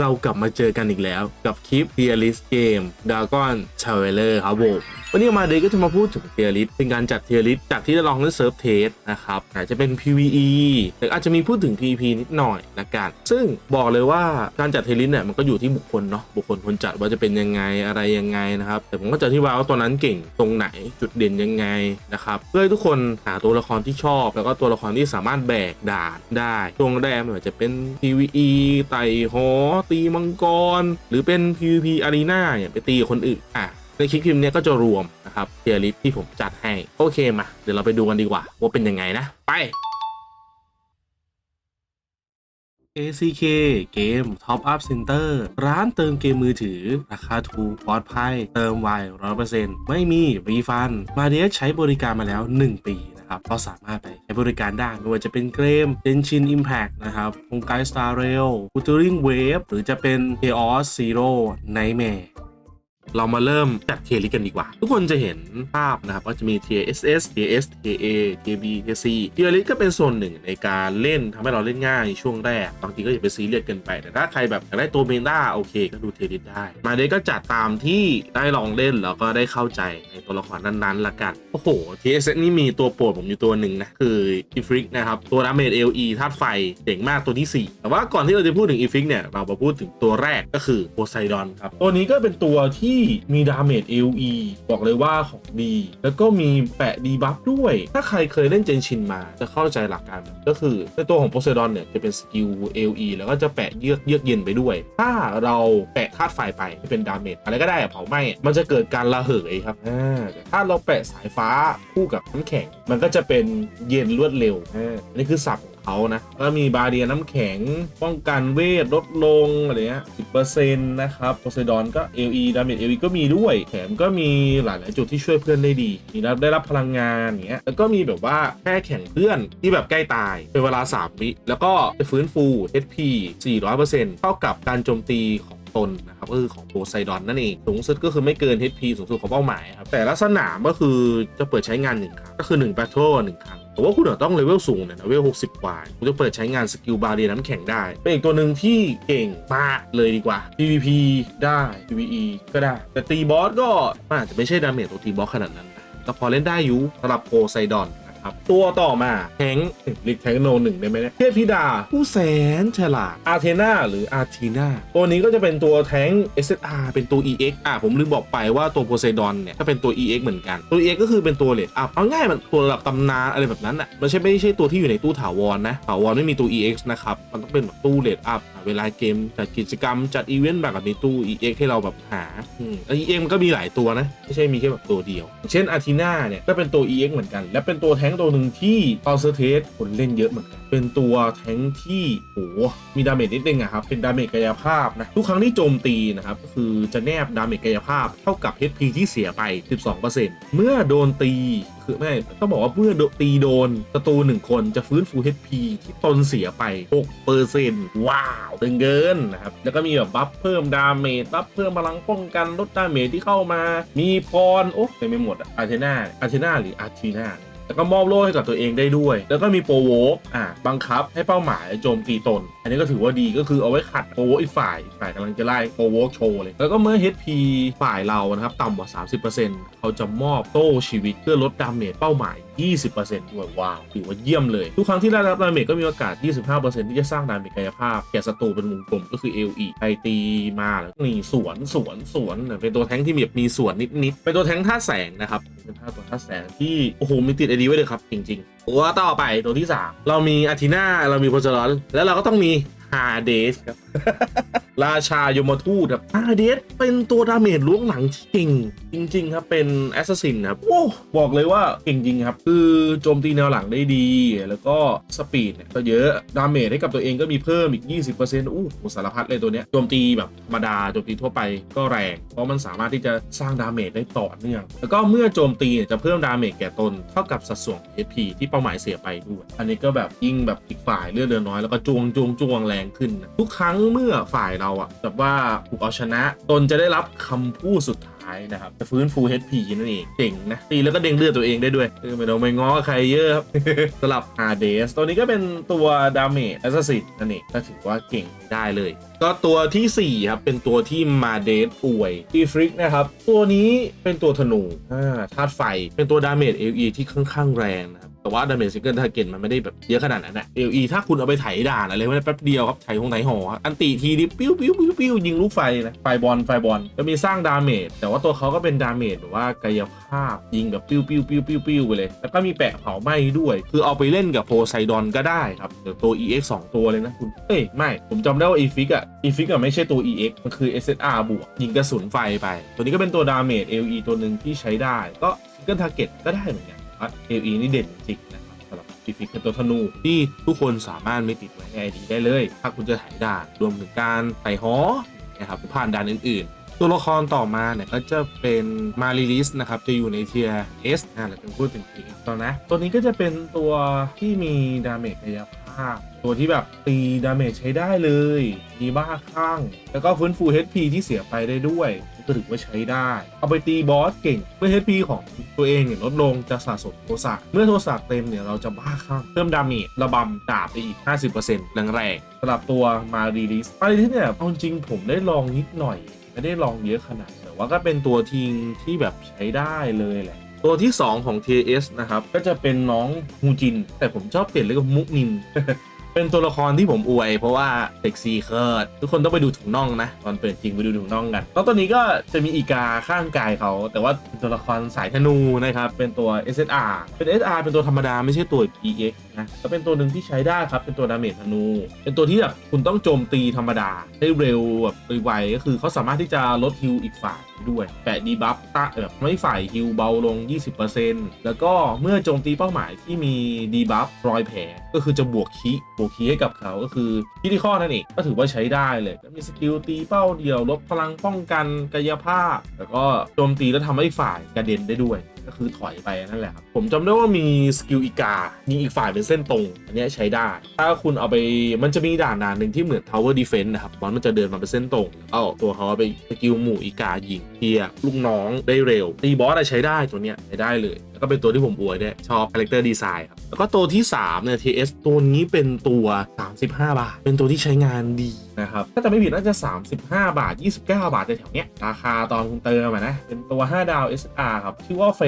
เรากลับมาเจอกันอีกแล้วกับคลิป Tier List Game Dragon Traveler ครับผมวันนี้มาเดยก็จะมาพูดถึง Tier List เป็นการจัด Tier List จากที่ได้ลองเล่นเซิร์ฟเทสนะครับอาจจะเป็น PVE หรืออาจจะมีพูดถึง PVP นิดหน่อยละกัน ซึ่งบอกเลยว่าการจัด Tier List เนี่ยมันก็อยู่ที่บุคคลเนาะบุคคลคนจัดว่าจะเป็นยังไงอะไรยังไงนะครับแต่ผมก็จะอธิบายว่าตัวนั้นเก่งตรงไหนจุดเด่นยังไงนะครับเพื่อให้ทุกคนหาตัวละครที่ชอบ แล้วก็ตัวละครที่สามารถแบกด่านได้ช่วงแรกไม่ว่าจะเป็น PVE ไต่หอตีมังกร หรือเป็น PVP Arena เนี่ยไปตีกับคนอื่นอะในคลิปคลิปเนี้ยก็จะรวมนะครับเทียริสที่ผมจัดให้ โอเคมา เดี๋ยวเราไปดูกันดีกว่า ว่าเป็นยังไงนะ ไป ACK เกม Top Up Center ร้านเติมเกมมือถือ ราคาถูกปลอดภัย เติมไว100%ไม่มีรีฟัน มาเดียใช้บริการมาแล้ว 1 ปี นะครับก็สามารถไปใช้บริการได้ไม่ว่าจะเป็นเกมเดนชินอิมแพกนะครับฮงไกสตาร์เรลปูตูริงเวฟหรือจะเป็น Chaos Zero Nightmare เรามาเริ่มจัดเทียร์ลิสกันดีกว่า ทุกคนจะเห็นภาพนะครับว่าจะมี Tier SS Tier S Tier A Tier B Tier C เทียร์ลิสก็เป็นส่วนหนึ่งในการเล่นทำให้เราเล่นง่ายช่วงแรก บางทีก็อย่าไปซีเรียสเกินไป แต่ถ้าใครแบบอยากได้ตัวเมนด้าโอเคก็ดูเทียร์ลิสได้ มาเดยก็จัดตามที่ได้ลองเล่นแล้วก็ได้เข้าใจในตัวละครนั้นๆละกัน โอ้โห TSS นี่มีตัวโปรดผมอยู่ตัวหนึ่งนะคืออีฟริกนะครับตัวดาเมจ LE ธาตุไฟเจ๋งมากตัวที่ 4 แต่ว่าก่อนที่เราจะพูดถึงอีฟริกเนี่ยเรามาพูดถึงตัวแรกก็คือโพไซดอนครับตัวนี้ก็เป็นตัวที่มีดาเมจ LE บอกเลยว่าของดี แล้วก็มีแปะดีบัฟด้วย ถ้าใครเคยเล่นเจนชินมาจะเข้าใจหลักการก็คือในตัวของโพไซดอนเนี่ยจะเป็นสกิล LE แล้วก็จะแปะเยือกเยือกเย็นไปด้วย ถ้าเราแปะธาตุไฟไปให้เป็นดาเมจอะไรก็ได้อะเผาไหม้มันจะเกิดการระเหยครับถ้าเราแปะสายฟ้าคู่กับน้ำแข็ง มันก็จะเป็นเย็นรวดเร็วอันนี้คือศัพท์ เขานะ ก็มีบาเรียน้ำแข็ง ป้องกันเวทลดลงอะไรเงี้ย10%นะครับโพไซดอนก็ LE ดาเมจ LE ก็มีด้วย แถมก็มีหลาย ๆ จุดที่ช่วยเพื่อนได้ดี มีรับได้รับพลังงานอย่างเงี้ย แล้วก็มีแบบว่าแค่แข่งเพื่อนที่แบบใกล้ตาย เป็นเวลา 3 วิ แล้วก็จะฟื้นฟู HP 400%เท่ากับการโจมตีของตนนะครับก็คือของโพไซดอนนั่นเองสูงสุดก็คือไม่เกิน HP สูงสุดของเป้าหมายครับแต่ละสนามก็คือจะเปิดใช้งานหนึ่งครั้งก็คือ1 Battle หนึ่งครั้ง แต่ว่าคุณต้องเลเวลสูงเนี่ยเลเวล60กว่าคุณจะเปิดใช้งานสกิลบาเรียน้ำแข็งได้ เป็นอีกตัวหนึ่งที่เก่งมากเลยดีกว่า PVP ได้ PVE ก็ได้ แต่ตีบอสก็มันอาจจะไม่ใช่ดาเมจตัวตีบอสขนาดนั้นนะก็พอเล่นได้อยู่สำหรับโพไซดอน ครับตัวต่อมาแทงลิกแทงโนหนึ่งได้ไหมเนี่ยเทพธิดา ผู้แสนฉลาดอาเทนาหรืออาทีนาตัวนี้ก็จะเป็นตัวแทง SSR เป็นตัว EX อะผมลืมบอกไปว่าตัวโพไซดอนเนี่ยก็เป็นตัว EX เหมือนกันตัว EX ก็คือเป็นตัวเลดอัพเอาง่ายมันตัวระดับตำนานอะไรแบบนั้นอะมันใช่ไม่ใช่ตัวที่อยู่ในตู้ถาวรนะถาวรไม่มีตัว EX นะครับมันต้องเป็นแบบตู้เลดอัพเวลาเกมจัดกิจกรรมจัดอีเวนต์แบบมีตู้ EX ให้เราแบบหาอืมแล้ว EX มันก็มีหลายตัวนะไม่ใช่มีแค่แบบตัวเดียว เช่นอาทีนาเนี่ยก็เป็นตัว EX เหมือนกัน และเป็นตัวแท้งตัวหนึ่งที่ตอนเซอร์เทสคนเล่นเยอะเหมือนกัน เป็นตัวแท้งที่โหมีดาเมจนิดนึงอะครับ เป็นดาเมจกายภาพนะ ทุกครั้งที่โจมตีนะครับ ก็คือจะแนบดาเมจกายภาพเท่ากับ HP ที่เสียไป 12%เมื่อโดนตีคือไม่ต้องบอกว่าเมื่อตีโดนศัตรูหนึ่งคนจะฟื้นฟู HP ที่ตนเสียไป 6%ว้าวตึงเกินนะครับ แล้วก็มีแบบบัฟเพิ่มดาเมจบัฟเพิ่มพลังป้องกันลดดาเมจที่เข้ามา มีพรโอ้เต็มไปหมดอะอาร์เทนาอาร์เทนาหรืออาร์ทีนา แล้วก็มอบโล่ให้กับตัวเองได้ด้วย แล้วก็มีโปรโวกอ่าบังคับให้เป้าหมายโจมตีตน อันนี้ก็ถือว่าดีก็คือเอาไว้ขัดโปรโวกอีกฝ่ายฝ่ายกำลังจะไล่โปรโวกโชว์เลยแล้วก็เมื่อ HP ฝ่ายเรานะครับต่ำกว่า 30%เขาจะมอบโต้ชีวิตเพื่อลดดาเมจเป้าหมาย20%ด้วยว้าวถือว่าเยี่ยมเลย ทุกครั้งที่ได้รับดาเมจก็มีโอกาส 25%ที่จะสร้างดาเมจกายภาพ แก่ศัตรูเป็นวงกลมก็คือ LE ไปตีมาแล้วนี่สวนสวนสวนเป็นตัวแท้งที่แบบมีสวนนิดๆเป็นตัวแท้งท่าแสงนะครับเป็นท่าตัวท่าแสงที่โอ้โหมีติดไอดีไว้เลยครับจริงๆตัวต่อไปตัวที่ 3 เรามีอาทินาเรามีโพจารอนแล้วเราก็ต้องมีฮาเดสครับ ราชายมทูตครับฮาเดสเป็นตัวดาเมจล้วงหลังที่เก่งจริง ๆ ครับ เป็นแอสซัสซินครับ โอ้ บอกเลยว่าเก่งจริงครับ คือโจมตีแนวหลังได้ดี แล้วก็สปีดเนี่ยก็เยอะ ดาเมจให้กับตัวเองก็มีเพิ่มอีก 20%อู้หูสารพัดเลยตัวเนี้ย โจมตีแบบธรรมดา โจมตีทั่วไปก็แรง เพราะมันสามารถที่จะสร้างดาเมจได้ต่อเนื่อง แล้วก็เมื่อโจมตีเนี่ยจะเพิ่มดาเมจแก่ตนเท่ากับสัดส่วน HP ที่เป้าหมายเสียไปด้วย อันนี้ก็แบบยิ่งแบบอีกฝ่ายเลือดเดือนน้อยแล้วก็จวงจวงจวงแรงขึ้นนะทุกครั้งเมื่อฝ่ายเราอะแบบว่าถูกเอาชนะตนจะได้รับคำพูดสุดท้ายนะครับจะฟื้นฟู HP นั่นเองเจ๋งนะตีแล้วก็เด้งเลือดตัวเองได้ด้วยเออไม่ต้องไปง้อใครเยอะครับสลับ r d s ตัวนี้ก็เป็นตัวดาเมจแอสซัสซินั่นเองก็ถือว่าเก่งได้เลย ก็ตัวทีสี่ 4 ครับ เป็นตัวที่มาเดสป่วยอีฟริกนะครับ ตัวนี้เป็นตัวธนูอาธาตุไฟเป็นตัวดาเมจ LE ที่ค่อนข้างแรงนะครับ แต่ว่าดาเมจซิงเกิลทาร์เก็ตมันไม่ได้แบบเยอะขนาดนั้นนะ LE ถ้าคุณเอาไปไถด่านอะไรไม่ได้แป๊บเดียวครับไถหงไถหออันติทีนี้ปิ้วปิ้วปิ้วปิ้วยิงลูกไฟนะไฟบอลไฟบอลก็มีสร้างดาเมจแต่ว่าตัวเขาก็เป็นดาเมจแบบว่ากายภาพยิงแบบปิ้วปิ้วปิ้วปิ้วปิ้วไปเลย แล้วก็มีแปะเผาไหม้ด้วย คือเอาไปเล่นกับโพไซดอนก็ได้ครับเดี๋ยวตัว EX 2 ตัวเลยนะคุณเอ้ยไม่ผมจำได้ว่า e f i x อะ e f i x อะไม่ใช่ตัว EX มันคือ SSR บวกยิงกระสุนไฟไป ตัวนี้ก็เป็นตัวดาเมจ LE ตัวหนึ่งที่ใช้ได้ก็ซิงเกิลทาร์เก็ตก็ได้เหมือนกัน ว่า LE นี่เด่นจริงนะครับสำหรับ e f i x เป็นตัวธนูที่ทุกคนสามารถไม่ติดไว้ใน ID ได้เลย ถ้าคุณจะถ่ายด่านรวมถึงการไต่หอนะครับผ่านด่านอื่นๆ ตัวละครต่อมาเนี่ยก็จะเป็นมาริลิสนะครับจะอยู่ในเทียร์ S นะเราเป็นพูดถึงทีตอนนะตัวนี้ก็จะเป็นตัวที่มีดาเมจกายภาพตัวที่แบบตีดาเมจใช้ได้เลย มีบ้าคลั่งแล้วก็ฟื้นฟู HP ที่เสียไปได้ด้วย ก็ถือว่าใช้ได้ เอาไปตีบอสเก่งเมื่อ HP ของตัวเองเนี่ยลดลงจะสะสมโทสะเมื่อโทสะเต็มเนี่ยเราจะบ้าคลั่งเพิ่มดาเมจระบำดาบไปอีก 50%แรงๆสำหรับตัวมารีลิสมารีลิสเนี่ยเอาจริงผมได้ลองนิดหน่อย ไม่ได้ลองเยอะขนาดแต่ว่าก็เป็นตัวทิงที่แบบใช้ได้เลยแหละตัวที่ 2 ของ TS นะครับ ก็จะเป็นน้องฮูจิน แต่ผมชอบเปลี่ยนเรียกว่ามุกนิน เป็นตัวละครที่ผมอวย เพราะว่าเซ็กซี่เคิร์ดทุกคนต้องไปดูถุงน่องนะ ตอนเปิดจริงไปดูถุงน่องกันแล้วตัวนี้ก็จะมีอีกาข้างกายเขา แต่ว่าเป็นตัวละครสายธนูนะครับ เป็นตัว SSR เป็น SR เป็นตัวธรรมดาไม่ใช่ตัว EX นะแล้วเป็นตัวหนึ่งที่ใช้ได้ครับ เป็นตัวดาเมจธนู เป็นตัวที่แบบคุณต้องโจมตีธรรมดาได้เร็วแบบไวๆก็คือเขาสามารถที่จะลดฮิลอีกฝ่ายด้วยแปะดีบัฟตะแบบไม่ฝ่ายฮิลเบาลง 20%แล้วก็เมื่อโจมตีเป้าหมายที่มีดีบัฟรอยแผลก็คือจะบวกคีบวคีให้กับเขาก็คือคิที่ข้อนั่นเองก็ถือว่าใช้ได้เลยมีสกิลตีเป้าเดียว ลดพลังป้องกันกายภาพ แล้วก็โจมตีแล้วทำให้ฝ่ายกระเด็นได้ด้วยก็คือถอยไปนั่นแหละครับผมจำได้ว่ามีสกิลอีกามีอีกฝ่ายเป็นเส้นตรง อันนี้ใช้ได้ ถ้าคุณเอาไปมันจะมีด่านด่านหนึ่งที่เหมือน Tower Defense นะครับบอลมันจะเดินมาเป็นเส้นตรง เอาตัวเขาไปสกิลหมู่อีกายิงเทียลูกน้องได้เร็วตีบอสอะใช้ได้ตัวเนี้ยใช้ได้เลย ก็เป็นตัวที่ผมอวยด้วยชอบคาแรคเตอร์ดีไซน์ครับ แล้วก็ตัวที่ 3 เนี่ย TS ตัวนี้เป็นตัว 35 บาท เป็นตัวที่ใช้งานดีนะครับถ้าจะไม่ผิดน่าจะ 35 บาท 29 บาทแถวๆเนี้ยราคาตอนคุณเติมอะนะ เป็นตัว 5 ดาว SR ครับ ชื่อว่าเฟ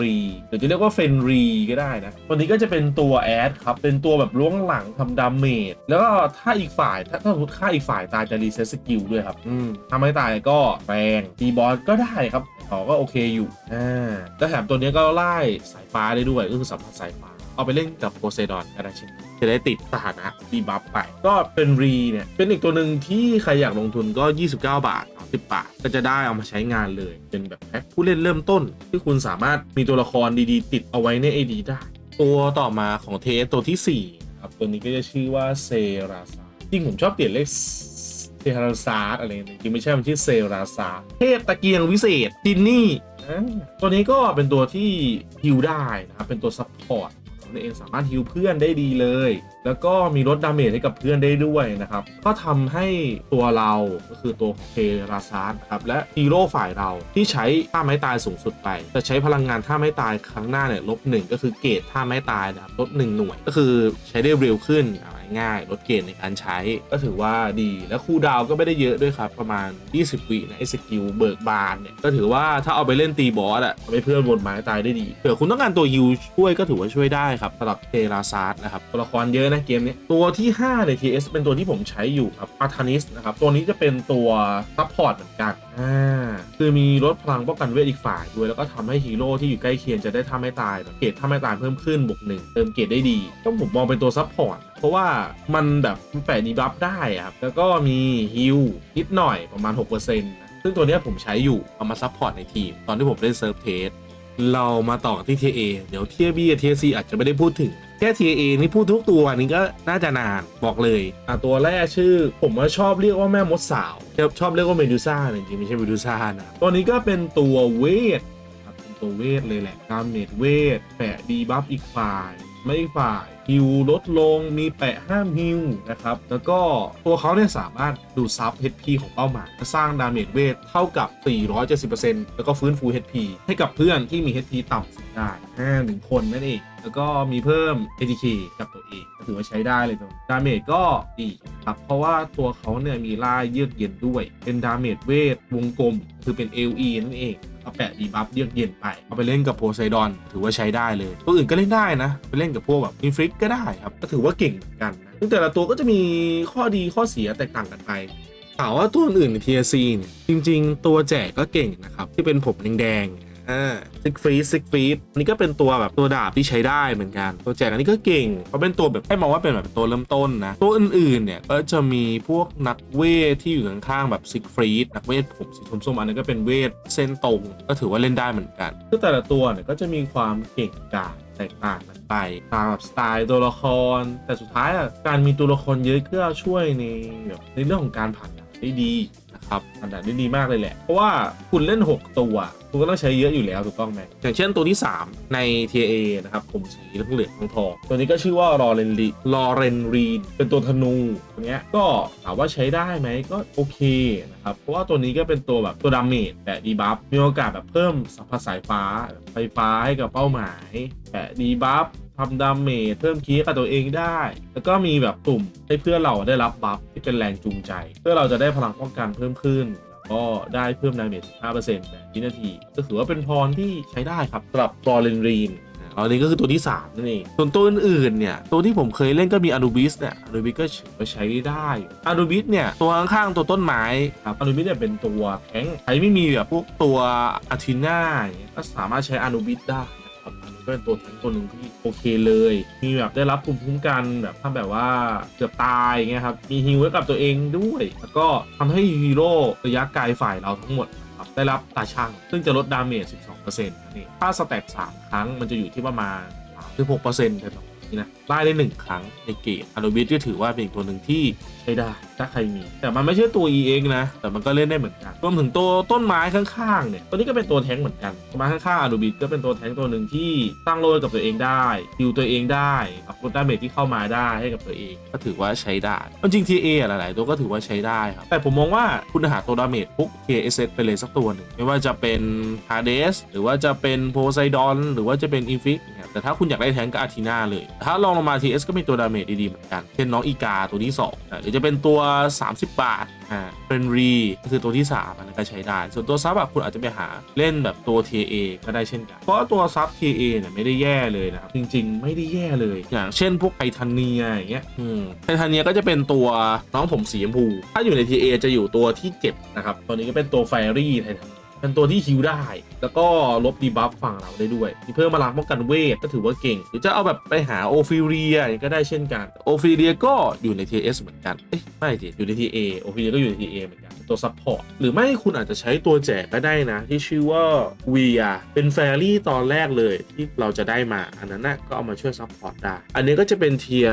รีหรือจะเรียกว่าเฟนรีก็ได้นะ ตัวนี้ก็จะเป็นตัวแอดครับ เป็นตัวแบบล้วงหลังทำดาเมจแล้วก็ถ้าอีกฝ่ายถ้าถ้าสมมติฆ่าอีกฝ่ายตายจะรีเซ็ตสกิลด้วยครับอืมทำให้ตายก็แรงตีบอสก็ได้ครับเขาก็โอเคอยู่อ่าแล้วแถมตัวนี้ก็ไล่สายฟ้าได้ด้วยก็คือสัมผัสสายฟ้า เอาไปเล่นกับโพไซดอนก็ได้เช่นกันจะได้ติดสถานะดีบัฟไป ก็เป็นรีเนี่ยเป็นอีกตัวหนึ่งที่ใครอยากลงทุนก็ 29 บาท30บาทก็จะได้เอามาใช้งานเลย เป็นแบบแพ็คผู้เล่นเริ่มต้น ที่คุณสามารถมีตัวละครดีๆ ติดเอาไว้ใน AD ได้ ตัวต่อมาของเทสตัวที่4ครับตัวนี้ก็จะชื่อว่าเซราซาจริงผมชอบเปลี่ยนเลขเซราซาอะไรเนี่ยจริงไม่ใช่มันชื่อเซราซาเทพตะเกียงวิเศษจินนี่ ตัวนี้ก็เป็นตัวที่ฮิลได้นะครับ เป็นตัวซัพพอร์ตของตัวเองสามารถฮิลเพื่อนได้ดีเลย แล้วก็มีลดดาเมจให้กับเพื่อนได้ด้วยนะครับ ก็ทำให้ตัวเราก็คือตัวเทราซานครับ และฮีโร่ฝ่ายเราที่ใช้ท่าไม้ตายสูงสุดไป จะใช้พลังงานท่าไม้ตายครั้งหน้าเนี่ยลบหนึ่งก็คือเกรดท่าไม้ตายนะครับลดหนึ่งหน่วย ก็คือใช้ได้เร็วขึ้นครับ ง่ายลดเกณฑ์ในการใช้ ก็ถือว่าดีและคูลดาวก็ไม่ได้เยอะด้วยครับ ประมาณ 20 วินะไอ้สกิลเบิกบานเนี่ยก็ถือว่าถ้าเอาไปเล่นตีบอสอะทำให้เพื่อนบนไม้ตายได้ดีเผื่อคุณต้องการตัวฮิวช่วยก็ถือว่าช่วยได้ครับสำหรับเทราซาร์ดนะครับตัวละครเยอะนะเกมนี้ตัวที่5ใน TS เป็นตัวที่ผมใช้อยู่ครับอาธานิสนะครับตัวนี้จะเป็นตัวซัพพอร์ตเหมือนกันอ่าคือมีลดพลังป้องกันเวทอีกฝ่ายด้วยแล้วก็ทำให้ฮีโร่ที่อยู่ใกล้เคียงจะได้ท่าไม่ตายเกรดท่าไม่ตายเพิ่มขึ้นบวกหนึ่งเติมเกรดได้ดีก็ผมมองเป็นตัวซัพพอร์ต ราะว่ามันแบบมันแปะดีบัฟได้ครับแล้วก็มีฮิลนิดหน่อยประมาณ6%นะซึ่งตัวนี้ผมใช้อยู่เอามาซัพพอร์ตในทีม ตอนที่ผมเล่นเซิร์ฟเทสเรามาต่อที่ TA เดี๋ยว TA B กับ TA C อาจจะไม่ได้พูดถึงแค่ TA นี่พูดทุกตัวนี่ก็น่าจะนานบอกเลยอะตัวแรกชื่อ ผมว่าชอบเรียกว่าแม่มดสาว ชอบชอบเรียกว่าเมดูซ่าจริงๆไม่ใช่เมดูซ่านะตัวนี้ก็เป็นตัวเวทครับเป็นตัวเวทเลยแหละดาเมจเวทแปะดีบัฟอีกฝ่าย ไม่ฝ่ายฮิวลดลงมีแปะห้ามฮิวนะครับ แล้วก็ตัวเขาเนี่ยสามารถดูดซับ HP ของเป้าหมายสร้างดาเมจเวทเท่ากับ 470%แล้วก็ฟื้นฟู HP ให้กับเพื่อนที่มี HP ต่ำสุดได้ห้าหนึ่งคนนั่นเองแล้วก็มีเพิ่ม ATK กับตัวเองก็ถือว่าใช้ได้เลยตรงดาเมจก็ดีครับ เพราะว่าตัวเขาเนี่ยมีล่าเยือกเย็นด้วย เป็นดาเมจเวทวงกลม คือเป็น LE นั่นเอง เอาแปะดีบัฟเยือกเย็นไป เอาไปเล่นกับโพไซดอน ถือว่าใช้ได้เลย ตัวอื่นก็เล่นได้นะ ไปเล่นกับพวกแบบอินฟริกก็ได้ครับ ก็ถือว่าเก่งเหมือนกันนะซึ่งแต่ละตัวก็จะมีข้อดีข้อเสียแตกต่างกันไปถามว่าตัวอื่นใน TSC เนี่ยจริง ๆ ตัวแจกก็เก่งนะครับที่เป็นผมแดงๆ ซิกฟรีซิกฟรีดอันนี้ก็เป็นตัวแบบตัวดาบที่ใช้ได้เหมือนกัน ตัวแจกอันนี้ก็เก่งเขาเป็นตัวแบบให้มองว่าเป็นแบบตัวเริ่มต้นนะ ตัวอื่นๆเนี่ยก็จะมีพวกนักเวทที่อยู่ข้างๆแบบซิกฟรีดนักเวทผมสีส้มๆอันนั้ก็เป็นเวทเส้นตรง ก็ถือว่าเล่นได้เหมือนกันคือแต่ละตัวเนี่ยก็จะมีความเก่งกาจแตกต่างกันไปตามแบบสไตล์ตัวละคร แต่สุดท้ายอะการมีตัวละครเยอะก็ช่วยในแบบในเรื่องของการผ่านได้ดี ครับผ่านด่านได้ดีมากเลยแหละ เพราะว่าคุณเล่น 6 ตัว คุณก็ต้องใช้เยอะอยู่แล้วถูกต้องไหมอย่างเช่นตัวที่ 3 ใน TA นะครับผมสีเหลืองเหลืองทองทองตัวนี้ก็ชื่อว่ารอเรนลีรอเรนรีนเป็นตัวธนูตัวเนี้ยก็ถามว่าใช้ได้ไหมก็โอเคนะครับเพราะว่าตัวนี้ก็เป็นตัวแบบตัวดาเมจแต่ดีบัฟมีโอกาสแบบเพิ่มสัมผัสสายฟ้าไฟฟ้าให้กับเป้าหมาย แต่ดีบัฟ ทำดาเมจเพิ่มคีย์กับตัวเองได้ แล้วก็มีแบบกลุ่มให้เพื่อนเราได้รับบัฟที่เป็นแรงจูงใจ เพื่อเราจะได้พลังป้องกันเพิ่มขึ้น แล้วก็ได้เพิ่มดาเมจ15%แบบวินาที ก็ถือว่าเป็นพรที่ใช้ได้ครับสำหรับรอเรนรีนอันนี้ก็คือตัวที่ 3 นั่นเอง ส่วนตัวอื่นๆ เนี่ย ตัวที่ผมเคยเล่นก็มีอ n ูบิสเนี่ยอ n ูบิสก็ถือว่าใช้ได้อ n ูบิสเนี่ย ตัวข้างๆ ตัวต้นไม้ครับอ n ูบิสเนี่ยเป็นตัวแข็งใครไม่มีแบบพวกตัวอาทิน่าอย่างเงี้ยก็สามารถใช้อ n ูบิสได้ ก็เป็นตัวแทงตัวหนึ่งที่โอเคเลย มีแบบได้รับภูมิคุ้มกันแบบถ้าแบบว่าเกือบตายอย่างเงี้ยครับ มีฮิวไว้กับตัวเองด้วย แล้วก็ทำให้ฮีโร่ระยะไกลฝ่ายเราทั้งหมดครับได้รับตาช่าง ซึ่งจะลดดาเมจ 12%นี่ถ้าสแต็ก3ครั้งมันจะอยู่ที่ประมาณ 36%แต่แบบ นี้นะไล่ได้1ครั้งในเกมอ n น b บิสก็ถือว่าเป็นอีกตัวหนึ่งที่ใช้ได้ถ้าใครมี แต่มันไม่ใช่ตัว e เองนะ แต่มันก็เล่นได้เหมือนกันรวมถึงตัวต้นไม้ข้างๆเนี่ยตัวนี้ก็เป็นตัวแทงเหมือนกันต้นไม้ข้างๆอ n น b บิสก็เป็นตัวแทงตัวหนึ่งที่สร้างโลดกับตัวเองได้ฮิวตัวเองได้กับลดดาเมจที่เข้ามาได้ให้กับตัวเอง ก็ถือว่าใช้ได้จริง TA หลายๆตัวก็ถือว่าใช้ได้ครับแต่ผมมองว่าคุณหาตัวดาเมจพวก TSS ไปเลยสักตัวหนึ่งไม่ว่าจะเป็น Hades หรือว่าจะเป็นโพไซดอนหรือว่าจะเป็นอินฟิก แต่ถ้าคุณอยากได้แทงก็อาทีนาเลย ถ้าลองลงมา TS ก็มีตัวดาเมจดีๆเหมือนกัน เช่นน้องอีกาตัวที่2อะหรือจะเป็นตัว 30 บาทอ่าเป็นรีก็คือตัวที่ 3 อันนั้นก็ใช้ได้ ส่วนตัวซับอะคุณอาจจะไปหาเล่นแบบตัว TA ก็ได้เช่นกัน เพราะตัวซับ TA เนี่ยไม่ได้แย่เลยนะครับ จริงๆ ไม่ได้แย่เลย อย่างเช่นพวกไททานเนียอย่างเงี้ยอืมไททานเนียก็จะเป็นตัวน้องผมสีชมพู ถ้าอยู่ใน TA จะอยู่ตัวที่เจ็บนะครับตัวนี้ก็เป็นตัวไฟรี่ไททาน เป็นตัวที่ฮิวได้ แล้วก็ลบดีบัฟฝั่งเราได้ด้วยมีเพิ่มพลังป้องกันเวทก็ถือว่าเก่ง หรือจะเอาแบบไปหาโอฟิเรียก็ได้เช่นกันโอฟิเรียก็อยู่ใน TS เหมือนกันเอ๊ะไม่สิอยู่ใน TA โอฟิเรียก็อยู่ใน TA เหมือนกันตัวซัพพอร์ตหรือไม่คุณอาจจะใช้ตัวแจกก็ได้นะ ที่ชื่อว่าเวียเป็นแฟรี่ตอนแรกเลยที่เราจะได้มา อันนั้นนะก็เอามาช่วยซัพพอร์ตได้ อันนี้ก็จะเป็นเทีย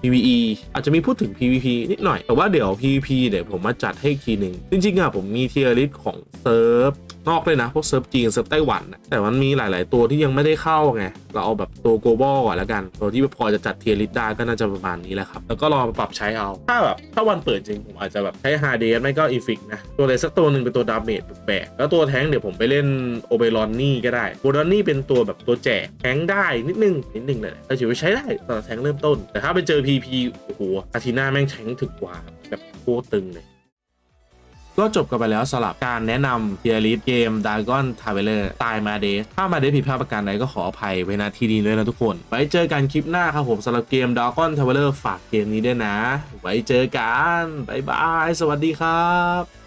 PVE อาจจะมีพูดถึง PVP นิดหน่อย แต่ว่าเดี๋ยว PVP เดี๋ยวผมมาจัดให้อีกทีหนึ่งจริงๆอะผมมีเทียริสของเซิร์ฟ นอกเลยนะ พวกเซิร์ฟจีนเซิร์ฟไต้หวันแต่มันมีหลาย ๆ ตัวที่ยังไม่ได้เข้าไง เราเอาแบบตัว global ก่อนแล้วกัน ตัวที่พอจะจัดเทียริสได้ก็น่าจะประมาณนี้แหละครับ แล้วก็ลองมาปรับใช้เอา ถ้าแบบถ้าวันเปิดจริง ผมอาจจะแบบใช้ฮาเดสไม่ก็อีฟิกนะ ตัวอะไรสักตัวหนึ่งเป็นตัวดาเมจแปลกแล้วตัวแท้งเดี๋ยวผมไปเล่นโอเบรอนนี่ก็ได้โอเบรอนนี่เป็นตัวแบบตัวแจกแท้งได้นิดนึงนิดนึงเลยแต่ถือว่าใช้ได้สำหรับแท้งเริ่มต้น แต่ถ้าไปเจอ PP โอ้โหอาทีน่าแม่งแท้งถึกกว่าแบบโคตรตึงเลย ก็จบกันไปแล้วสำหรับการแนะนำเทียริสเกม Dragon Traveler ตายมาเดถ้ามาเดผิดพลาดประการใดก็ขออภัยไว้ณที่นี้เลยนะทุกคน ไว้เจอกันคลิปหน้าครับผมสำหรับเกม Dragon Traveler ฝากเกมนี้ด้วยนะ ไว้เจอกัน บ๊ายบาย สวัสดีครับ